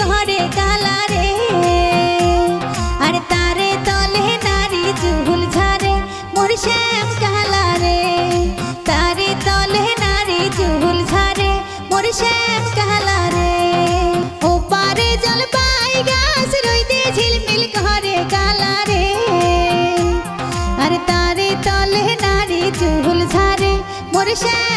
ঘরে আর তারে তলে নারী চুল ঝারে মোর শ্যাম রে। তারে তলে চুল ঝারে মোর শ্যাম ও পারে জল পাই গাছ রইতে ঝিলমিল ঘরে আর তারে তলে চুল ঝারে মোর শ্যাম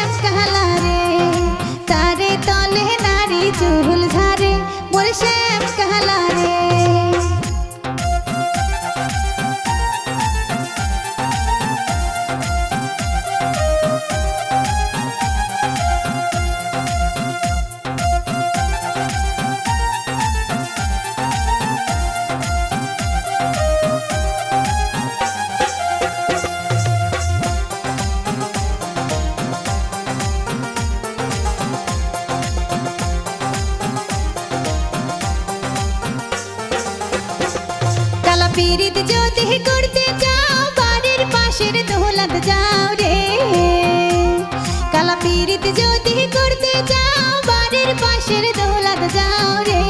পিরিত যদি করতে যাও বাড়ির পাশের দোলাত যাও রে। কালা পিরিত যদি করতে যাও বাড়ির পাশের দোলাত যাও রে।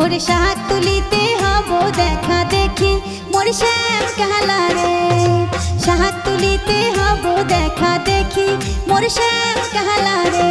ওরে শাক তুলিতে হব দেখা দেখি, মোর শ্যাম কালা রে। শাক তুলিতে হব দেখা দেখি, মোর শ্যাম কালা রে।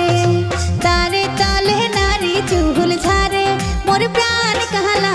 তারে